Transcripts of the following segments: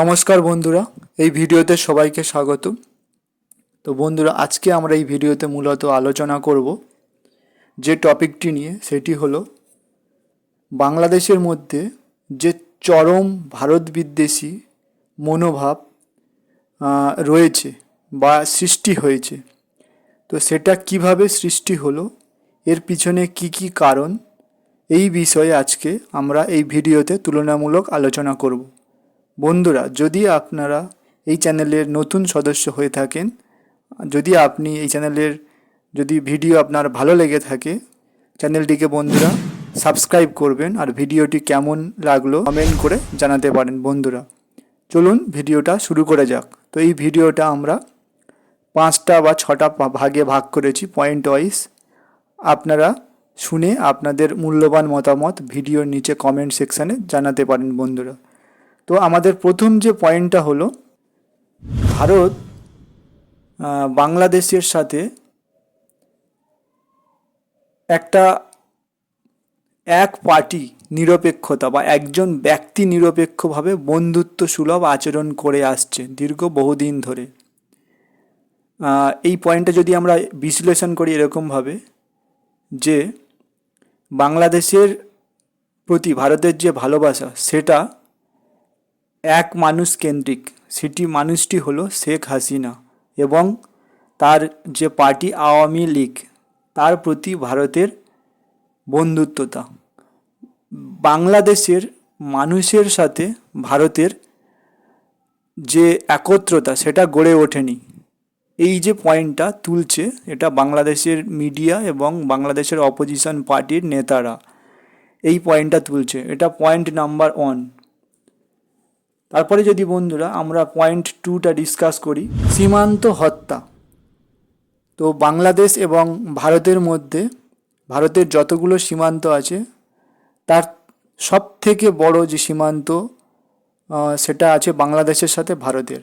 নমস্কার বন্ধুরা, এই ভিডিওতে সবাইকে স্বাগত তো বন্ধুরা, আজকে আমরা এই ভিডিওতে মূলত আলোচনা করব যে টপিকটি নিয়ে, সেটি হলো বাংলাদেশের মধ্যে যে চরম ভারত বিদ্বেষী মনোভাব রয়েছে বা সৃষ্টি হয়েছে, তো সেটা কীভাবে সৃষ্টি হলো, এর পিছনে কি কি কারণ, এই বিষয়ে আজকে আমরা এই ভিডিওতে তুলনামূলক আলোচনা করব। বন্ধুরা, যদি আপনারা এই চ্যানেলের নতুন সদস্য হয়ে থাকেন, যদি আপনি এই চ্যানেলের যদি ভিডিও আপনার ভালো লেগে থাকে, চ্যানেলটিকে বন্ধুরা সাবস্ক্রাইব করবেন আর ভিডিওটি কেমন লাগল কমেন্ট করে জানাতে পারেন বন্ধুরা। চলুন ভিডিওটা শুরু করে যাক। তো এই ভিডিওটা আমরা পাঁচটা বা ছটা ভাগে ভাগ করেছি পয়েন্ট ওয়াইজ আপনারা শুনে আপনাদের মূল্যবান মতামত ভিডিওর নিচে কমেন্ট সেকশানে জানাতে পারেন বন্ধুরা। তো আমাদের প্রথম যে পয়েন্টটা হলো, ভারত বাংলাদেশের সাথে একটা এক পার্টি নিরপেক্ষতা বা একজন ব্যক্তি নিরপেক্ষভাবে বন্ধুত্ব সুলভ আচরণ করে আসছে দীর্ঘ বহুদিন ধরে। এই পয়েন্টটা যদি আমরা বিশ্লেষণ করি এরকমভাবে যে বাংলাদেশের প্রতি ভারতের যে ভালোবাসা, সেটা এক মানুষ কেন্দ্রিক। সেটি মানুষটি হলো শেখ হাসিনা এবং তার যে পার্টি আওয়ামী লীগ, তার প্রতি ভারতের বন্ধুত্বতা। বাংলাদেশের মানুষের সাথে ভারতের যে একত্রতা, সেটা গড়ে ওঠেনি। এই যে পয়েন্টটা তুলছে, এটা বাংলাদেশের মিডিয়া এবং বাংলাদেশের অপোজিশন পার্টির নেতারা এই পয়েন্টটা তুলছে। এটা পয়েন্ট নাম্বার ওয়ান। তারপরে যদি বন্ধুরা আমরা পয়েন্ট টুটা ডিসকাস করি, সীমান্ত হত্যা। তো বাংলাদেশ এবং ভারতের মধ্যে, ভারতের যতগুলো সীমান্ত আছে, তার সব থেকে বড় যে সীমান্ত সেটা আছে বাংলাদেশের সাথে ভারতের।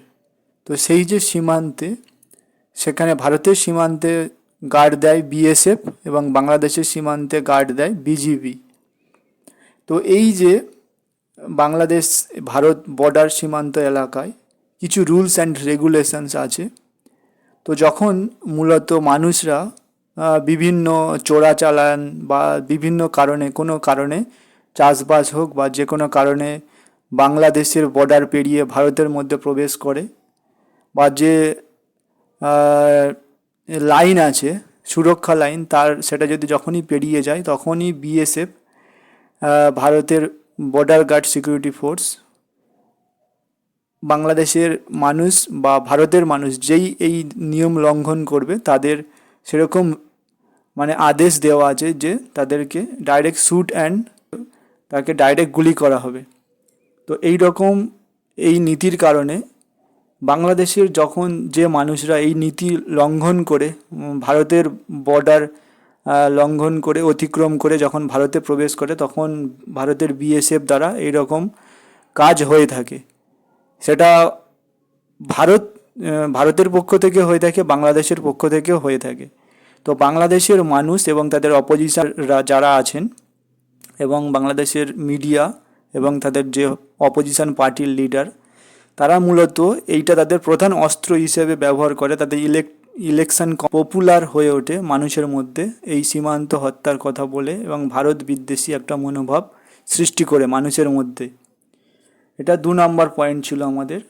তো সেই যে সীমান্তে, সেখানে ভারতের সীমান্তে গার্ড দেয় বিএসএফ এবং বাংলাদেশের সীমান্তে গার্ড দেয় বিজিবি তো এই যে বাংলাদেশ, ভারত বর্ডার সীমান্ত এলাকায় কিছু রুলস অ্যান্ড রেগুলেশনস আছে। তো যখন মূলত মানুষরা বিভিন্ন চোরাচালান বা বিভিন্ন কারণে, কোনো কারণে চাষবাস হোক বা যে কোনো কারণে বাংলাদেশের বর্ডার পেরিয়ে ভারতের মধ্যে প্রবেশ করে বা যে লাইন আছে, সুরক্ষা লাইন তার, সেটা যদি যখনই পেরিয়ে যায়, তখনই বিএসএফ ভারতের বর্ডার গার্ড সিকিউরিটি ফোর্স বাংলাদেশের মানুষ বা ভারতের মানুষ যেই এই নিয়ম লঙ্ঘন করবে, তাদের সেরকম মানে আদেশ দেওয়া আছে যে তাদেরকে ডাইরেক্ট শ্যুট অ্যান্ড তাকে ডাইরেক্ট গুলি করা হবে। তো এই রকম এই নীতির কারণে বাংলাদেশের যখন যে মানুষরা এই নীতি লঙ্ঘন করে ভারতের বর্ডার লঙ্ঘন করে, অতিক্রম করে যখন ভারতে প্রবেশ করে, তখন ভারতের বিএসএফ দ্বারা এই রকম কাজ হয়ে থাকে। সেটা ভারত ভারতের পক্ষ থেকে হয়ে থাকে, বাংলাদেশের পক্ষ থেকেও হয়ে থাকে। তো বাংলাদেশের মানুষ এবং তাদের অপোজিশনরা যারা আছেন এবং বাংলাদেশের মিডিয়া এবং তাদের যে অপোজিশন পার্টির লিডার তারা মূলত এইটা তাদের প্রধান অস্ত্র হিসেবে ব্যবহার করে, তাদের ইলেক ইলেকশন পপুলার হয়ে ওঠে মানুষের মধ্যে। এই সীমান্ত হত্যার কথা বলে এবং ভারত বিদ্বেষী একটা মনোভাব সৃষ্টি করে মানুষের মধ্যে। এটা দু নম্বর পয়েন্ট ছিল আমাদের।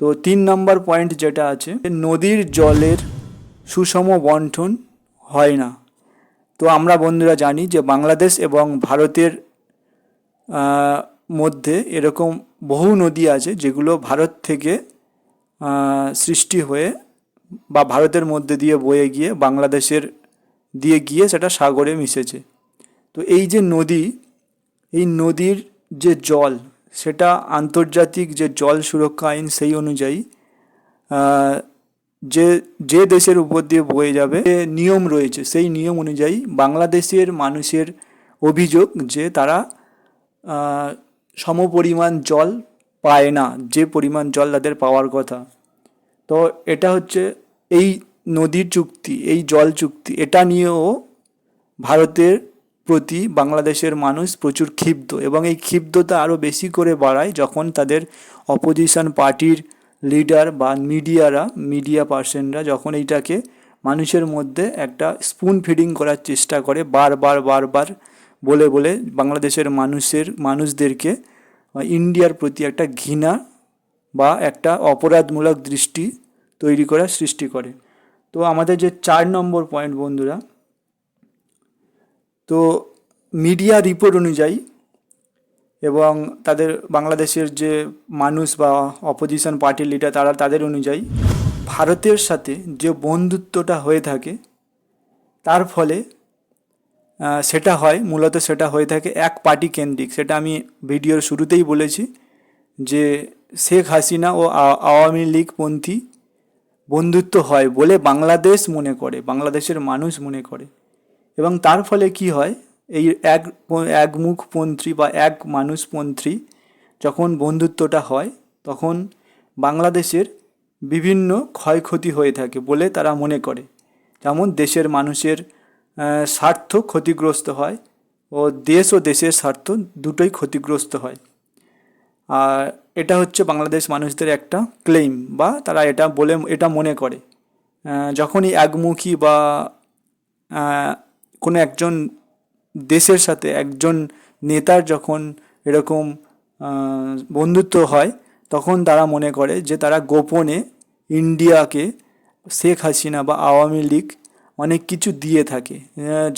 তো তিন নম্বর পয়েন্ট যেটা আছে, নদীর জলের সুষম বন্টন হয় না। তো আমরা বন্ধুরা জানি যে বাংলাদেশ এবং ভারতের মধ্যে এরকম বহু নদী আছে যেগুলো ভারত থেকে সৃষ্টি হয়ে বা ভারতের মধ্যে দিয়ে বয়ে গিয়ে বাংলাদেশের দিয়ে গিয়ে সেটা সাগরে মিশেছে। তো এই যে নদী, এই নদীর যে জল, সেটা আন্তর্জাতিক যে জল সুরক্ষা আইন সেই অনুযায়ী যে যে দেশের উপর দিয়ে বয়ে যাবে, যে নিয়ম রয়েছে সেই নিয়ম অনুযায়ী বাংলাদেশের মানুষের অভিযোগ যে তারা সমপরিমাণ জল পায় না, যে পরিমাণ জল তাদের পাওয়ার কথা। তো এটা হচ্ছে এই নদীর চুক্তি, এই জল চুক্তি, এটা নিয়েও ভারতের প্রতি বাংলাদেশের মানুষ প্রচুর ক্ষিপ্ত এবং এই ক্ষিপ্ততা আরও বেশি করে বাড়ায় যখন তাদের অপোজিশন পার্টির লিডার বা মিডিয়ারা মিডিয়া পার্সনরা যখন এইটাকে মানুষের মধ্যে একটা স্পুন ফিডিং করার চেষ্টা করে বারবার বারবার বলে বলে বাংলাদেশের মানুষের, মানুষদেরকে ইন্ডিয়ার প্রতি একটা ঘৃণা বা একটা অপরাধমূলক দৃষ্টি তৈরি করার সৃষ্টি করে। তো আমাদের যে চার নম্বর পয়েন্ট বন্ধুরা, তো মিডিয়া রিপোর্ট অনুযায়ী এবং তাদের বাংলাদেশের যে মানুষ বা অপোজিশন পার্টির লিডার তারা তাদের অনুযায়ী ভারতের সাথে যে বন্ধুত্বটা হয়ে থাকে, তার ফলে সেটা হয়, মূলত সেটা হয়ে থাকে এক পার্টি কেন্দ্রিক। সেটা আমি ভিডিওর শুরুতেই বলেছি যে শেখ হাসিনা ও আওয়ামী লীগপন্থী বন্ধুত্ব হয় বলে বাংলাদেশ মনে করে, বাংলাদেশের মানুষ মনে করে। এবং তার ফলে কি হয়? এই এক একমুখপন্থী বা এক মানুষ মানুষপন্থী যখন বন্ধুত্বটা হয়, তখন বাংলাদেশের বিভিন্ন ক্ষয়ক্ষতি হয়ে থাকে বলে তারা মনে করে। যেমন দেশের মানুষের স্বার্থ ক্ষতিগ্রস্ত হয় ও দেশ ও দেশের স্বার্থ দুটোই ক্ষতিগ্রস্ত হয়। আর এটা হচ্ছে বাংলাদেশ মানুষদের একটা ক্লেম বা তারা এটা বলে, এটা মনে করে। যখনই একমুখী বা কোনো একজন দেশের সাথে, একজন নেতার যখন এরকম বন্ধুত্ব হয়, তখন তারা মনে করে যে তারা গোপনে ইন্ডিয়াকে শেখ হাসিনা বা আওয়ামী লীগ অনেক কিছু দিয়ে থাকে।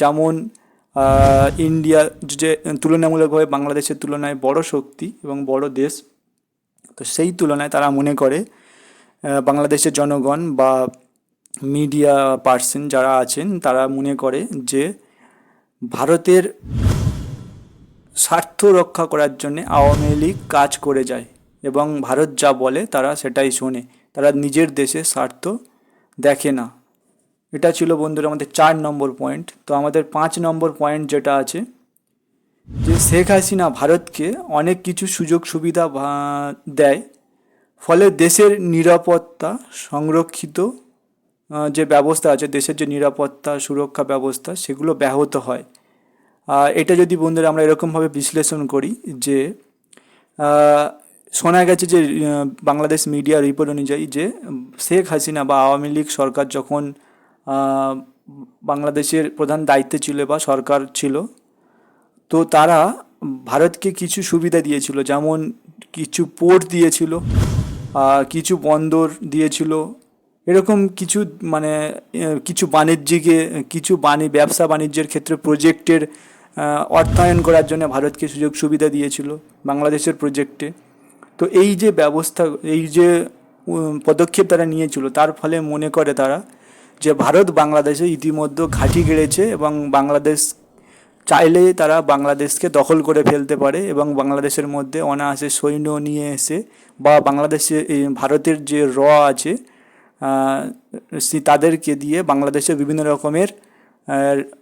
যেমন ইন্ডিয়া যে তুলনামূলকভাবে বাংলাদেশের তুলনায় বড় শক্তি এবং বড় দেশ, তো সেই তুলনায় তারা মনে করে বাংলাদেশের জনগণ বা মিডিয়া পার্সন যারা আছেন, তারা মনে করে যে ভারতের স্বার্থ রক্ষা করার জন্য আওয়ামী লীগ কাজ করে যায় এবং ভারত যা বলে তারা সেটাই শোনে। তারা নিজের দেশের স্বার্থ দেখে না। এটা ছিল বন্ধুরা আমাদের চার নম্বর পয়েন্ট তো আমাদের পাঁচ নম্বর পয়েন্ট যেটা আছে, যে শেখ হাসিনা ভারতকে অনেক কিছু সুযোগ সুবিধা দেয়, ফলে দেশের নিরাপত্তা সংরক্ষিত যে ব্যবস্থা আছে, দেশের যে নিরাপত্তা সুরক্ষা ব্যবস্থা, সেগুলো ব্যাহত হয়। আর এটা যদি বন্ধুরা আমরা এরকমভাবে বিশ্লেষণ করি, যে শোনা গেছে যে বাংলাদেশ মিডিয়া রিপোর্ট অনুযায়ী যে, শেখ হাসিনা বা আওয়ামী লীগ সরকার যখন বাংলাদেশের প্রধান দায়িত্বে ছিল বা সরকার ছিল। তো তারা ভারতকে কিছু সুবিধা দিয়েছিল, যেমন কিছু পোর্ট দিয়েছিল কিছু বন্দর দিয়েছিল, এরকম কিছু মানে কিছু বাণিজ্যিকে, কিছু বাণী, ব্যবসা বাণিজ্যের ক্ষেত্রে প্রজেক্টের অর্থায়ন করার জন্য ভারতকে সুযোগ সুবিধা দিয়েছিল বাংলাদেশের প্রজেক্টে তো এই যে ব্যবস্থা, এই যে পদক্ষেপ তারা নিয়েছিল, তার ফলে মনে করে তারা যে ভারত বাংলাদেশে ইতিমধ্যে ঘাঁটি গেড়েছে এবং বাংলাদেশ চাইলে তারা বাংলাদেশকে দখল করে ফেলতে পারে এবং বাংলাদেশের মধ্যে অনায়াসে সৈন্য নিয়ে এসে বা বাংলাদেশে ভারতের যে র আছে তাদেরকে দিয়ে বাংলাদেশে বিভিন্ন রকমের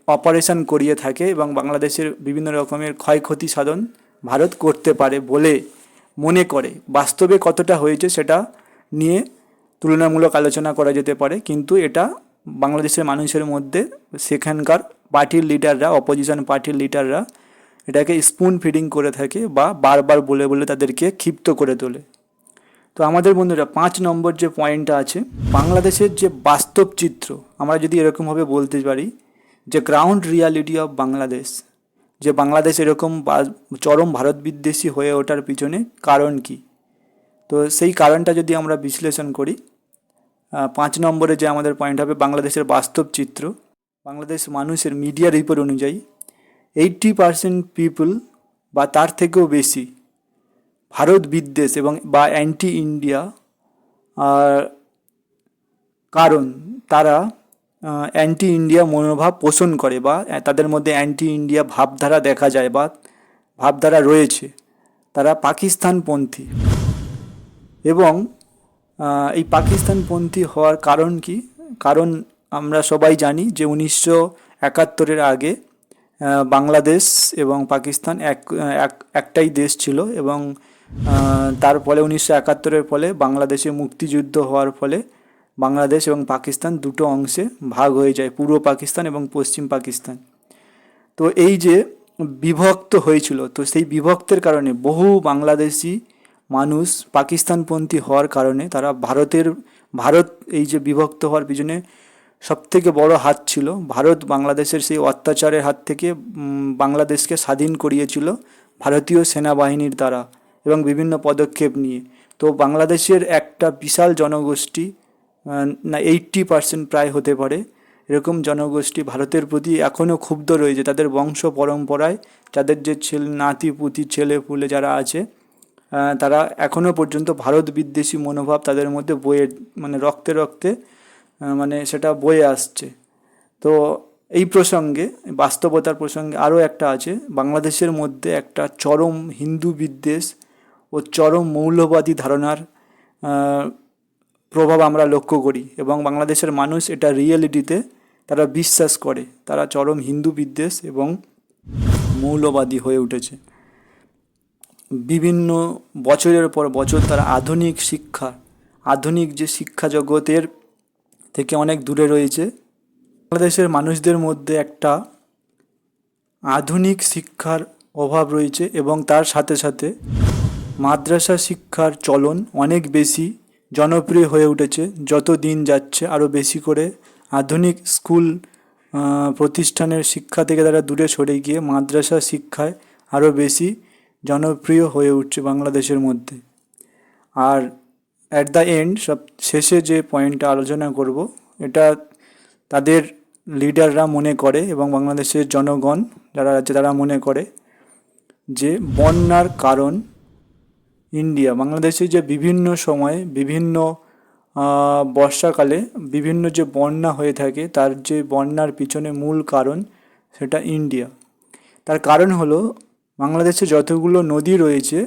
অপারেশন করিয়ে থাকে এবং বাংলাদেশের বিভিন্ন রকমের ক্ষয়ক্ষতি সাধন ভারত করতে পারে বলে মনে করে। বাস্তবে কতটা হয়েছে সেটা নিয়ে তুলনামূলক আলোচনা করা যেতে পারে, কিন্তু এটা বাংলাদেশের মানুষের মধ্যে সেখানকার পার্টির লিডাররা অপোজিশন পার্টির লিডাররা এটাকে স্পুন ফিডিং করে থাকে বা বারবার বলে বলে তাদেরকে ক্ষিপ্ত করে তোলে। তো আমাদের বন্ধুরা, পাঁচ নম্বর যে পয়েন্টটা আছে, বাংলাদেশের যে বাস্তব চিত্র, আমরা যদি এরকমভাবে বলতে পারি, যে গ্রাউন্ড রিয়ালিটি অফ বাংলাদেশ যে বাংলাদেশ এরকম চরম ভারত বিদ্বেষী হয়ে ওঠার পিছনে কারণ কি? তো সেই কারণটা যদি আমরা বিশ্লেষণ করি পাঁচ নম্বরে যে আমাদের পয়েন্ট হবে বাংলাদেশের বাস্তব চিত্র। বাংলাদেশ মানুষের মিডিয়া রিপোর্ট অনুযায়ী এইট্টি পার্সেন্ট পিপল বা তার থেকেও বেশি ভারত বিদ্বেষ এবং বা অ্যান্টি ইন্ডিয়া কারণ তারা অ্যান্টি ইন্ডিয়া মনোভাব পোষণ করে বা তাদের মধ্যে অ্যান্টি ইন্ডিয়া ভাবধারা দেখা যায় বা ভাবধারা রয়েছে। তারা পাকিস্তানপন্থী এবং এই পাকিস্তানপন্থী হওয়ার কারণ কি? কারণ আমরা সবাই জানি যে উনিশশো একাত্তরের আগে বাংলাদেশ এবং পাকিস্তান এক এক, একটাই দেশ ছিল এবং তার ফলে উনিশশো একাত্তরের ফলে বাংলাদেশে মুক্তিযুদ্ধ হওয়ার ফলে বাংলাদেশ এবং পাকিস্তান দুটো অংশে ভাগ হয়ে যায়, পূর্ব পাকিস্তান এবং পশ্চিম পাকিস্তান। তো এই যে বিভক্ত হয়েছিল, তো সেই বিভক্তের কারণে বহু বাংলাদেশি মানুষ পাকিস্তানপন্থী হওয়ার কারণে তারা ভারতের, ভারত এই যে বিভক্ত হওয়ার পিছনে সবথেকে বড় হাত ছিল। ভারত বাংলাদেশের সেই অত্যাচারের হাত থেকে বাংলাদেশকে স্বাধীন করিয়েছিল ভারতীয় সেনাবাহিনীর দ্বারা এবং বিভিন্ন পদক্ষেপ নিয়ে। তো বাংলাদেশের একটা বিশাল জনগোষ্ঠী না এইট্টি পার্সেন্ট প্রায় হতে পারে। এরকম জনগোষ্ঠী ভারতের প্রতি এখনও ক্ষুব্ধ রয়েছে। তাদের বংশ পরম্পরায় তাদের যে ছেলে, নাতি, পুতি ছেলে পুলে যারা আছে তারা এখনও পর্যন্ত ভারত বিদ্বেষী মনোভাব তাদের মধ্যে বয়ে মানে রক্তে রক্তে মানে সেটা বয়ে আসছে। তো এই প্রসঙ্গে, বাস্তবতার প্রসঙ্গে আরও একটা আছে। বাংলাদেশের মধ্যে একটা চরম হিন্দু বিদ্বেষ ও চরম মৌলবাদী ধারণার প্রভাব আমরা লক্ষ্য করি এবং বাংলাদেশের মানুষ এটা রিয়েলিটিতে তারা বিশ্বাস করে। তারা চরম হিন্দু বিদ্বেষ এবং মৌলবাদী হয়ে উঠেছে। বিভিন্ন বছরের পর বছর তারা আধুনিক শিক্ষা, আধুনিক যে শিক্ষা জগতের থেকে অনেক দূরে রয়েছে। বাংলাদেশের মানুষদের মধ্যে একটা আধুনিক শিক্ষার অভাব রয়েছে এবং তার সাথে সাথে মাদ্রাসা শিক্ষার চলন অনেক বেশি জনপ্রিয় হয়ে উঠেছে। যত দিন যাচ্ছে আরও বেশি করে আধুনিক স্কুল প্রতিষ্ঠানের শিক্ষা থেকে তারা দূরে সরে গিয়ে মাদ্রাসা শিক্ষায় আরও বেশি জনপ্রিয় হয়ে উঠছে বাংলাদেশের মধ্যে। আর অ্যাট দ্য এন্ড সব শেষে যে পয়েন্টটা আলোচনা করব, এটা তাদের লিডাররা মনে করে এবং বাংলাদেশের জনগণ যারা আছে তারা মনে করে যে বন্যার কারণ ইন্ডিয়া। বাংলাদেশে যে বিভিন্ন সময়ে বিভিন্ন বর্ষাকালে বিভিন্ন যে বন্যা হয়ে থাকে, তার যে বন্যার পিছনে মূল কারণ সেটা ইন্ডিয়া। তার কারণ হলো বাংলাদেশে যতগুলো নদী রয়েছে,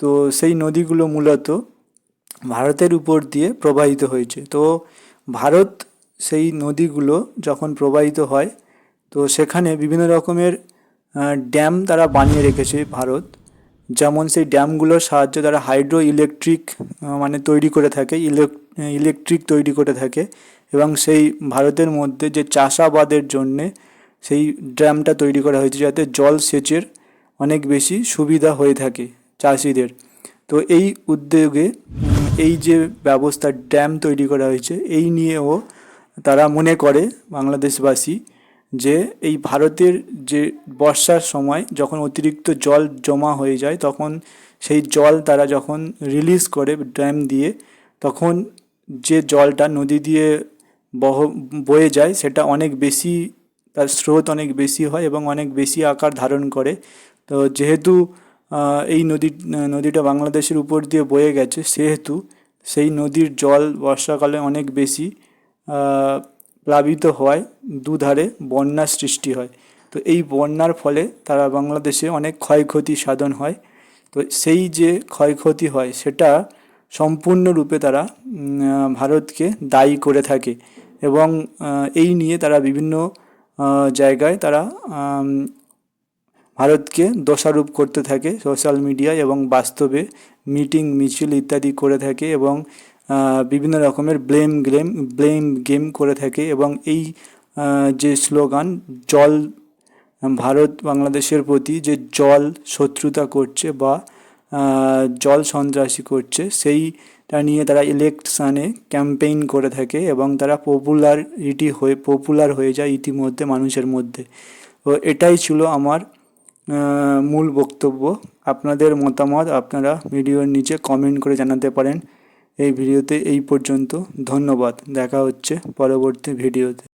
তো সেই নদীগুলো মূলত ভারতের উপর দিয়ে প্রবাহিত হয়েছে। তো ভারত সেই নদীগুলো যখন প্রবাহিত হয়, তো সেখানে বিভিন্ন রকমের ড্যাম তারা বানিয়ে রেখেছে ভারত। যেমন সেই ড্যামগুলোর সাহায্যে তারা হাইড্রো ইলেকট্রিক মানে তৈরি করে থাকে ইলেকট্রিক তৈরি করে থাকে এবং সেই ভারতের মধ্যে যে চাষাবাদের জন্যে সেই ড্যামটা তৈরি করা হয়েছে, যাতে জল সেচের অনেক বেশি সুবিধা হয়ে থাকে চাষিদের। তো এই উদ্যোগে এই যে ব্যবস্থা ড্যাম তৈরি করা হয়েছে, এই নিয়েও তারা মনে করে বাংলাদেশবাসী যে এই ভারতের যে বর্ষার সময় যখন অতিরিক্ত জল জমা হয়ে যায়, তখন সেই জল তারা যখন রিলিজ করে ড্যাম দিয়ে, তখন যে জলটা নদী দিয়ে বহ, বয়ে যায় সেটা অনেক বেশি, তার স্রোত অনেক বেশি হয় এবং অনেক বেশি আকার ধারণ করে। তো যেহেতু এই নদী, নদীটা বাংলাদেশের উপর দিয়ে বয়ে গেছে, সেহেতু সেই নদীর জল বর্ষাকালে অনেক বেশি প্লাবিত হওয়ায় দুধারে বন্যার সৃষ্টি হয়। তো এই বন্যার ফলে তারা বাংলাদেশে অনেক ক্ষয়ক্ষতি সাধন হয়। তো সেই যে ক্ষয়ক্ষতি হয়, সেটা সম্পূর্ণরূপে তারা ভারতকে দায়ী করে থাকে। এবং এই নিয়ে তারা বিভিন্ন জায়গায় তারা ভারতকে দোষারোপ করতে থাকে সোশ্যাল মিডিয়ায় এবং বাস্তবে মিটিং, মিছিল ইত্যাদি করে থাকে এবং বিভিন্ন রকমের ব্লেম গেম ব্লেম গেম করে থাকে এবং এই যে স্লোগান, জল, ভারত বাংলাদেশের প্রতি যে জল শত্রুতা করছে বা জল সন্ত্রাসী করছে, সেইটা নিয়ে তারা ইলেকশানে ক্যাম্পেইন করে থাকে এবং তারা পপুলারিটি হয়ে, পপুলার হয়ে যায় ইতিমধ্যে মানুষের মধ্যে। তো এটাই ছিল আমার মূল বক্তব্য। আপনাদের মতামত আপনারা ভিডিওর নিচে কমেন্ট করে জানাতে পারেন। এই ভিডিওতে এই পর্যন্ত। ধন্যবাদ। দেখা হচ্ছে পরবর্তী ভিডিওতে।